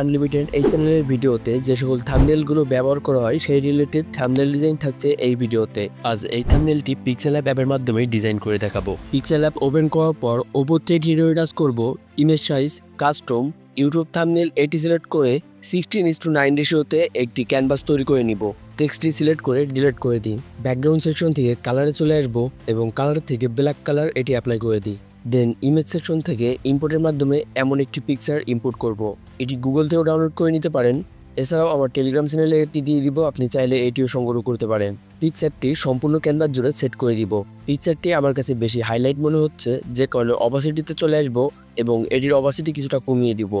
Unlimited এই চ্যানেলের ভিডিওতে যে সকল থামনেলগুলো ব্যবহার করা হয়, সেই রিলেটেড থামনেল ডিজাইন থাকছে এই ভিডিওতে। আজ এই থামনেলটি পিক্সেল অ্যাপ অ্যাপের মাধ্যমে ডিজাইন করে দেখাবো। পিক্সেল অ্যাপ ওপেন করার পর ওপর থেকে হিরোইডাস করব image size custom YouTube thumbnail এটি সিলেক্ট করে সিক্সটিন ইস টু নাইন রেশিওতে একটি ক্যানভাস তৈরি করে নিব। টেক্সটটি সিলেক্ট করে ডিলিট করে দিই। ব্যাকগ্রাউন্ড সেকশন থেকে কালারে চলে আসব এবং কালার থেকে ব্ল্যাক কালার এটি অ্যাপ্লাই করে দিই। দেন ইমেজ সেকশন থেকে ইম্পোর্টের মাধ্যমে এমন একটি পিকচার ইম্পোর্ট করব। এটি গুগল থেকেও ডাউনলোড করে নিতে পারেন। এছাড়াও আমার টেলিগ্রাম চ্যানেলে এটি দিয়ে দিব, আপনি চাইলে এটিও সংগ্রহ করতে পারেন। পিকচারটি সম্পূর্ণ ক্যানভাস জুড়ে সেট করে দিব। পিকচারটি আমার কাছে বেশি হাইলাইট মনে হচ্ছে, যে কারণে অবাসিটিতে চলে আসব এবং এটির অবাসিটি কিছুটা কমিয়ে দিব।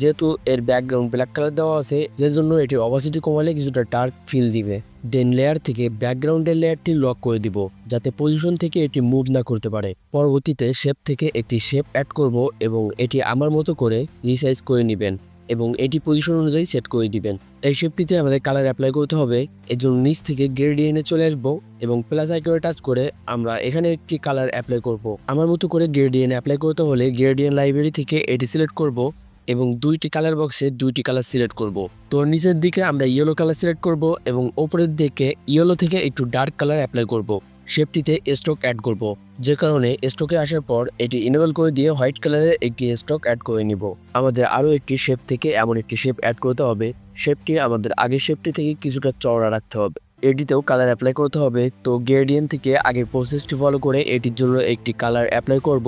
যেহেতু এর ব্যাকগ্রাউন্ড ব্ল্যাক কালার দেওয়া আছে যে জন্য এটি অবাসিটি কমালে কিছুটা ডার্ক ফিল দিবে। দেন লেয়ার থেকে ব্যাকগ্রাউন্ডের লেয়ারটি লক করে দিব, যাতে পজিশন থেকে এটি মুভ না করতে পারে। পরবর্তীতে শেপ থেকে একটি শেপ অ্যাড করব এবং এটি আমার মতো করে রিসাইজ করে নেবেন এবং এটি পজিশন অনুযায়ী সেট করে দিবেন। এই শেপটিতে আমাদের কালার অ্যাপ্লাই করতে হবে এর জন্য নিচ থেকে গ্রেডিয়েন্টে চলে আসব এবং প্লাস আইকনে টাচ করে আমরা এখানে একটি কালার অ্যাপ্লাই করব। আমার মতো করে গ্রেডিয়েন্ট অ্যাপ্লাই করতে হলে গ্রেডিয়েন্ট লাইব্রেরি থেকে এটি সিলেক্ট করব এবং দুইটি কালার বক্সে দুইটি কালার সিলেক্ট করব। তো নিচের দিকে আমরা ইয়েলো কালার সিলেক্ট করব এবং ওপরের দিকে ইয়েলো থেকে একটু ডার্ক কালার অ্যাপ্লাই করব। শেপটিতে স্টক অ্যাড করব। যে কারণে স্টকে আসার পর এটি ইনেবল করে দিয়ে হোয়াইট কালারের একটি স্টক অ্যাড করে নিব। আমাদের আরও একটি শেপ থেকে এমন একটি শেপ অ্যাড করতে হবে। শেপটি আমাদের আগের শেপটি থেকে কিছুটা চওড়া রাখতে হবে। এটিতেও কালার অ্যাপ্লাই করতে হবে। তো গ্রেডিয়েন্ট থেকে আগের প্রসেসটি ফলো করে এটির জন্য একটি কালার অ্যাপ্লাই করব।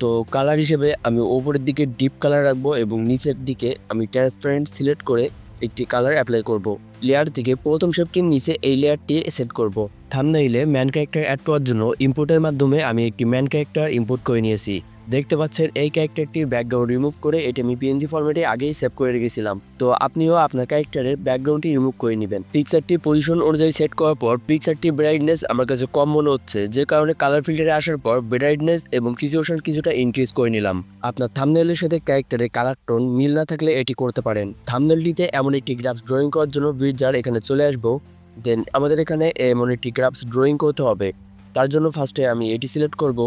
তো কালার হিসেবে আমি ওপরের দিকে ডিপ কালার রাখব এবং নিচের দিকে আমি ট্রান্সপারেন্ট সিলেক্ট করে একটি কালার অ্যাপ্লাই করব। লেয়ার থেকে প্রথম শেপটির নিচে এই লেয়ারটি সেট করব। থামনাইলে ম্যান ক্যারেক্টার অ্যাড করার জন্য ইম্পোর্টের মাধ্যমে আমি একটি ম্যান ক্যারেক্টার ইম্পোর্ট করে নিয়েছি। দেখতে পাচ্ছেন এই ক্যারেক্টারটির ব্যাকগ্রাউন্ড রিমুভ করে এটি আমি পিএনজি ফরম্যাটে আগেই সেভ করে রেখেছিলাম। তো আপনিও আপনার ক্যারেক্টারের ব্যাকগ্রাউন্ডটি রিমুভ করে নেবেন। পিকচারটি পজিশন অনুযায়ী সেট করার পর পিকচারটি ব্রাইটনেস আমার কাছে কম মনে হচ্ছে, যে কারণে কালার ফিল্টারে আসার পর ব্রাইটনেস এবং রিজলিউশন কিছুটা ইনক্রিজ করে নিলাম। আপনার থামনেলের সাথে ক্যারেক্টারের কালার টোন মিল না থাকলে এটি করতে পারেন। থামনেলটিতে এমন একটি গ্রাফস ড্রয়িং করার জন্য ব্রিজার এখানে চলে আসব। দেন আমাদের এখানে এমন একটি গ্রাফস ড্রয়িং করতে হবে। তার জন্য ফার্স্টে আমি এটি সিলেক্ট করব।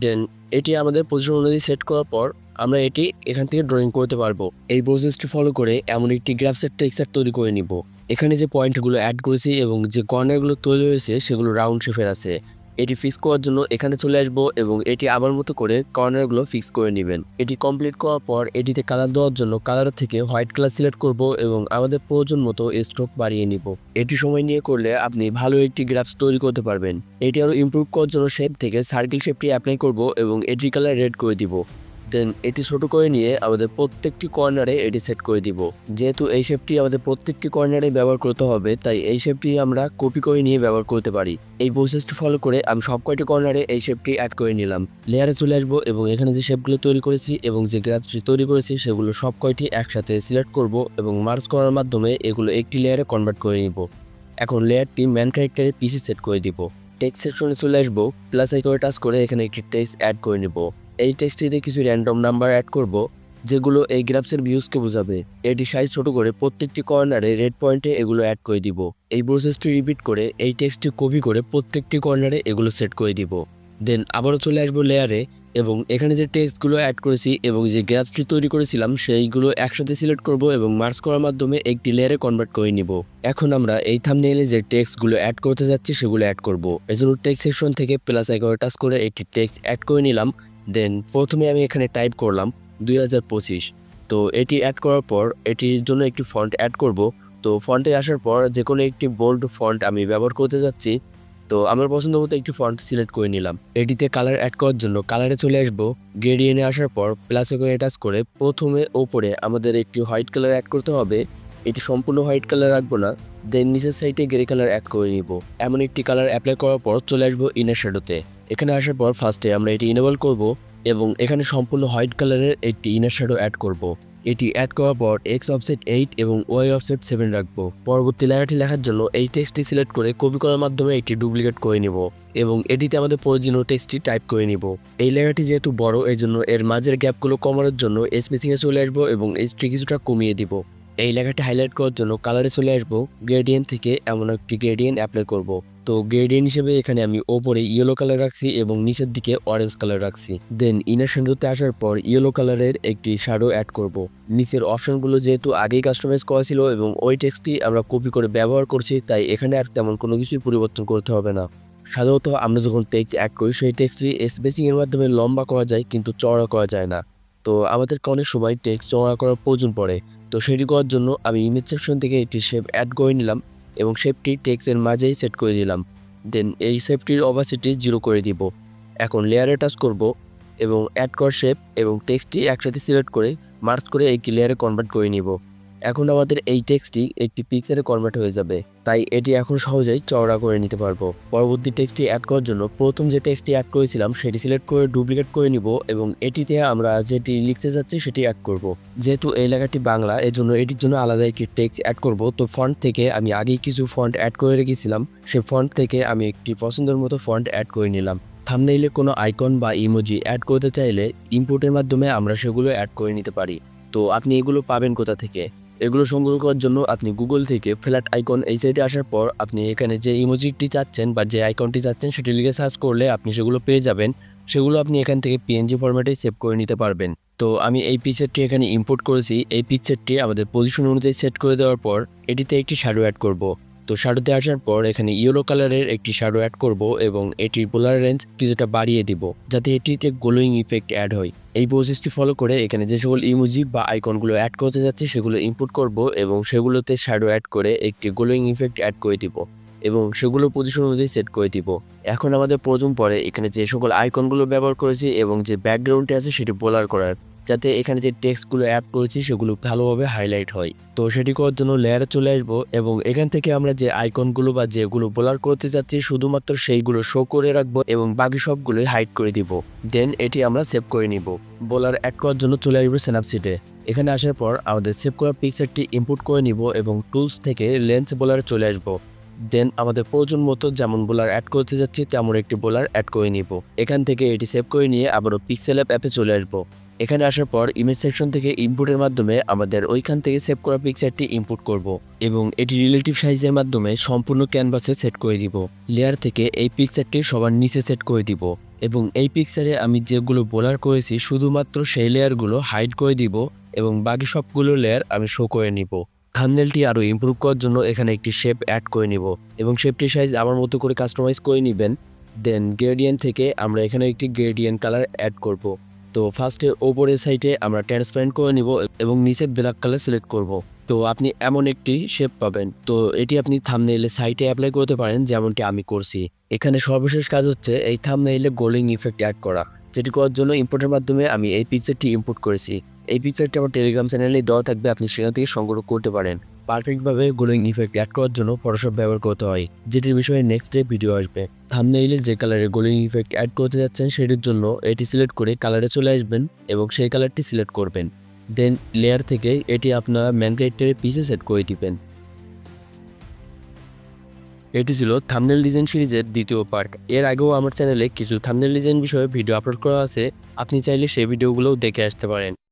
দেন এটি আমাদের পজিশন অনুযায়ী সেট করার পর আমরা এটি এখান থেকে ড্রয়িং করতে পারব। এই প্রসেসটি ফলো করে এমন একটি গ্রাফ সেট টেক্সচার তৈরি করে নিব। এখানে যে পয়েন্টগুলো অ্যাড করেছি এবং যে কর্নারগুলো তৈরি হয়েছে, সেগুলো রাউন্ড শেপের আছে। এটি ফিক্স করার জন্য এখানে চলে আসব এবং এটি আবার মতো করে কর্নারগুলো ফিক্স করে নেবেন। এটি কমপ্লিট করার পর এটিতে কালার দেওয়ার জন্য কালার থেকে হোয়াইট কালার সিলেক্ট করব এবং আমাদের প্রয়োজন মতো স্ট্রোক বাড়িয়ে নিব। এটি সময় নিয়ে করলে আপনি ভালো একটি গ্রাফস তৈরি করতে পারবেন। এটি আরও ইম্প্রুভ করার জন্য শেপ থেকে সার্কেল শেপটি অ্যাপ্লাই করব এবং এটি কালার রেড করে দিব। দেন এটি ছোট করে নিয়ে আমাদের প্রত্যেকটি কর্নারে এটি সেট করে দিব। যেহেতু এই শেপটি আমাদের প্রত্যেকটি কর্নারে ব্যবহার করতে হবে, তাই এই শেপটি আমরা কপি করে নিয়ে ব্যবহার করতে পারি। এই প্রসেসটি ফলো করে আমি সব কয়টি কর্নারে এই শেপটি অ্যাড করে নিলাম। লেয়ারে চলে আসব এবং এখানে যে শেপগুলো তৈরি করেছি এবং যে গ্রাফটি তৈরি করেছি সেগুলো সব কয়টি একসাথে সিলেক্ট করব এবং মার্চ করার মাধ্যমে এগুলো একটি লেয়ারে কনভার্ট করে নিব। এখন লেয়ারটি ম্যান ক্যারেক্টারে পিসি সেট করে দিব। টেক্সট সেকশনে চলে আসব প্লাস আইকনে টাচ করে এখানে একটি টেক্সট অ্যাড করে নিব। এই টেক্সটিতে কিছু র্যান্ডম নাম্বার অ্যাড করব, যেগুলো এই গ্রাফসের ভিউজকে বোঝাবে। এটি সাইজ ছোট করে প্রত্যেকটি কর্নারে রেড পয়েন্টে এগুলো অ্যাড করে দিব। এই প্রসেসটি রিপিট করে এই টেক্সটটি কপি করে প্রত্যেকটি কর্নারে এগুলো সেট করে দিব। দেন আবারও চলে আসব লেয়ারে এবং এখানে যে টেক্সটগুলো অ্যাড করেছি এবং যে গ্রাফটি তৈরি করেছিলাম, সেইগুলো একসাথে সিলেক্ট করব এবং মার্চ করার মাধ্যমে একটি লেয়ারে কনভার্ট করে নিব। এখন আমরা এই থামনেইলে যে টেক্সটগুলো অ্যাড করতে যাচ্ছি, সেগুলো অ্যাড করব। এজন্য টেক্সট সেকশন থেকে প্লাস আইকনে টাচ করে একটি টেক্সট অ্যাড করে নিলাম। দেন প্রথমে আমি এখানে টাইপ করলাম দুই হাজার পঁচিশ। তো এটি অ্যাড করার পর, এটির জন্য একটি ফন্ট অ্যাড করব। তো ফন্টে আসার পর যে কোনো একটি বোল্ড ফন্ট আমি ব্যবহার করতে যাচ্ছি। তো আমার পছন্দ মতো একটি ফন্ট সিলেক্ট করে নিলাম। এটিতে কালার অ্যাড করার জন্য কালারে চলে আসব। গ্রেডিয়েন্টে আসার পর প্লাস করে টাচ করে প্রথমে ওপরে আমাদের একটি হোয়াইট কালার অ্যাড করতে হবে। এটি সম্পূর্ণ হোয়াইট কালার রাখব না। দেন নিচের সাইডে গ্রে কালার অ্যাড করে নিব। এমন একটি কালার অ্যাপ্লাই করার পর চলে আসব ইনার শ্যাডোতে এখানে আসার পর ফার্স্টে আমরা এটি ইনেবল করব এবং এখানে সম্পূর্ণ হোয়াইট কালারের একটি ইনার শ্যাডো অ্যাড করব। এটি অ্যাড করার পর এক্স অফসেট এইট এবং ওয়াই অফসেট সেভেন রাখব। পরবর্তী লেয়ারটি লেখার জন্য এই টেক্সটটি সিলেক্ট করে কপি করার মাধ্যমে একটি ডুপ্লিকেট করে নিব এবং এটিতে আমাদের প্রয়োজনীয় টেক্সটটি টাইপ করে নিব। এই লেয়ারটি যেহেতু বড় এই জন্য এর মাঝের গ্যাপগুলো কমানোর জন্য স্পেসিংয়ে চলে আসব এবং এইচটি কিছুটা কমিয়ে দিব। এই লেখাটি হাইলাইট করার জন্য কালারে চলে আসব গ্রেডিয়েন্ট থেকে এমন একটি গ্রেডিয়েন্ট অ্যাপ্লাই করব। তো গ্রেডিয়েন্ট হিসেবে এখানে আমি ওপরে ইয়েলো কালার রাখছি এবং নিচের দিকে অরেঞ্জ কালার রাখছি। দেন ইনার সেন্টারতে আসার পর ইয়েলো কালারের একটি শ্যাডো অ্যাড করব। নিচের অপশনগুলো যেহেতু আগেই কাস্টমাইজ করা ছিল এবং ওই টেক্সটটি আমরা কপি করে ব্যবহার করছি, তাই এখানে আর তেমন কোনো কিছুই পরিবর্তন করতে হবে না। সাধারণত আমরা যখন টেক্সট অ্যাড করি, সেই টেক্সটটি স্পেসিং এর মাধ্যমে লম্বা করা যায় কিন্তু চওড়া করা যায় না। তো আমাদেরকে অনেক সময় টেক্সট চওড়া করার প্রয়োজন পড়ে। তো সেটি করার জন্য আমি ইমেজ সেকশন থেকে একটি শেপ অ্যাড করে নিলাম এবং শেপটি টেক্সের মাঝেই সেট করে দিলাম। দেন এই শেপটির অবাসিটি জিরো করে দিব। এখন লেয়ারে টাচ করব এবং অ্যাড কর শেপ এবং টেক্সটটি একসাথে সিলেক্ট করে মার্চ করে একটি লেয়ারে কনভার্ট করে নিব। এখন আমাদের এই টেক্সটটি একটি পিকচারে কনভার্ট হয়ে যাবে, তাই এটি এখন সহজেই চওড়া করে নিতে পারব। পরবর্তী টেক্সটটি অ্যাড করার জন্য প্রথম যে টেক্সটটি অ্যাড করেছিলাম, সেটি সিলেক্ট করে ডুপ্লিকেট করে নিব এবং এটিতে আমরা যেটি লিখতে যাচ্ছি সেটি অ্যাড করব। যেহেতু এই লেখাটি বাংলা, এজন্য এটির জন্য আলাদা একটি টেক্সট অ্যাড করব। তো ফন্ট থেকে আমি আগেই কিছু ফন্ট অ্যাড করে রেখেছিলাম সেই ফন্ট থেকে আমি একটি পছন্দের মতো ফন্ট অ্যাড করে নিলাম। থামনেইলে কোনো আইকন বা ইমোজি অ্যাড করতে চাইলে ইনপুটের মাধ্যমে আমরা সেগুলো অ্যাড করে নিতে পারি। তো আপনি এগুলো পাবেন কোথা থেকে? এগুলো সংগ্রহ করার জন্য আপনি গুগল থেকে ফ্ল্যাট আইকন এই সাইডে আসার পর আপনি এখানে যে ইমোজিটি চাচ্ছেন বা যে আইকনটি চাচ্ছেন, সেটি লিখে সার্চ করলে আপনি সেগুলো পেয়ে যাবেন। সেগুলো আপনি এখান থেকে পিএনজি ফরম্যাটে সেভ করে নিতে পারবেন। তো আমি এই পিকচারটি এখানে ইম্পোর্ট করেছি। এই পিকচারটি আমাদের পজিশন অনুযায়ী সেট করে দেওয়ার পর এটিতে একটি শ্যাডো অ্যাড করব। তো শ্যাডোতে আসার পর এখানে ইয়েলো কালারের একটি শ্যাডো অ্যাড করব এবং এটির বোলার রেঞ্জ কিছুটা বাড়িয়ে দিব, যাতে এটিতে গ্লোয়িং ইফেক্ট অ্যাড হয়। এই প্রসেসটি ফলো করে এখানে যে সকল ইমোজি বা আইকনগুলো অ্যাড করতে যাচ্ছি, সেগুলো ইনপুট করব এবং সেগুলোতে শ্যাডো অ্যাড করে একটি গ্লোয়িং ইফেক্ট অ্যাড করে দিব এবং সেগুলো পজিশন অনুযায়ী সেট করে দিব। এখন আমাদের প্রয়োজন পড়ে এখানে যে সকল আইকনগুলো ব্যবহার করেছি এবং যে ব্যাকগ্রাউন্ডটি আছে, সেটি বোলার করার যাতে এখানে যে টেক্সটগুলো অ্যাড করেছি সেগুলো ভালোভাবে হাইলাইট হয়। তো সেটি করার জন্য লেয়ারে চলে আসব এবং এখান থেকে আমরা যে আইকনগুলো বা যেগুলো বোলার করতে যাচ্ছি শুধুমাত্র সেইগুলো শো করে রাখব এবং বাকি সবগুলোই হাইড করে দিব। দেন এটি আমরা সেভ করে নিব। বোলার অ্যাড করার জন্য চলে আসব স্ন্যাপসিটে এখানে আসার পর আমাদের সেভ করা পিকচারটি ইনপুট করে নিব এবং টুলস থেকে লেন্স বোলারে চলে আসব। দেন আমাদের প্রয়োজন মতো যেমন বোলার অ্যাড করতে যাচ্ছি তেমন একটি বোলার অ্যাড করে নিব। এখান থেকে এটি সেভ করে নিয়ে আবারও পিক্সেল অ্যাপ অ্যাপে চলে আসব। এখানে আসার পর ইমেজ সেকশন থেকে ইনপুটের মাধ্যমে আমাদের ওইখান থেকে সেভ করা পিকচারটি ইনপুট করব এবং এটি রিলেটিভ সাইজের মাধ্যমে সম্পূর্ণ ক্যানভাসে সেট করে দিব। লেয়ার থেকে এই পিকচারটি সবার নিচে সেট করে দিব এবং এই পিকচারে আমি যেগুলো বোলার করেছি শুধুমাত্র সেই লেয়ারগুলো হাইড করে দিব এবং বাকি সবগুলো লেয়ার আমি শো করে নিব। থামনেলটি আরও ইমপ্রুভ করার জন্য এখানে একটি শেপ অ্যাড করে নিব এবং শেপটির সাইজ আমার মতো করে কাস্টমাইজ করে নেবেন। দেন গ্রেডিয়েন্ট থেকে আমরা এখানে একটি গ্রেডিয়েন্ট কালার অ্যাড করব। তো ফার্স্টে ওপরের সাইডে আমরা ট্রান্সপারেন্ট করে নিব এবং নিচে ব্ল্যাক কালার সিলেক্ট করব। তো আপনি এমন একটি শেপ পাবেন। তো এটি আপনি থামনেইলে সাইটে অ্যাপ্লাই করতে পারেন, যেমনটি আমি করছি। এখানে সর্বশেষ কাজ হচ্ছে এই থামনেইলে গোলিং ইফেক্ট অ্যাড করা, যেটি করার জন্য ইম্পোর্টের মাধ্যমে আমি এই পিকচারটি ইম্পোর্ট করেছি। এই পিকচারটি আমার টেলিগ্রাম চ্যানেলে দেওয়া থাকবে, আপনি সেখান থেকে সংগ্রহ করতে পারেন। পারফেক্টভাবে গ্লোয়িং ইফেক্ট অ্যাড করার জন্য ফটোশপ ব্যবহার করতে হয়, যেটির বিষয়ে নেক্সট ডে ভিডিও আসবে। থামনেইলে যে কালারে গ্লোয়িং ইফেক্ট অ্যাড করতে যাচ্ছেন, সেটির জন্য এটি সিলেক্ট করে কালারে চলে আসবেন এবং সেই কালারটি সিলেক্ট করবেন। দেন লেয়ার থেকে এটি আপনারা ম্যান ক্যারেক্টারের পিছে সেট করে দিবেন। এটি ছিল থামনেল ডিজাইন সিরিজের দ্বিতীয় পার্ট এর আগেও আমার চ্যানেলে কিছু থামনেল ডিজাইন বিষয়ে ভিডিও আপলোড করা আছে, আপনি চাইলে সেই ভিডিওগুলোও দেখে আসতে পারেন।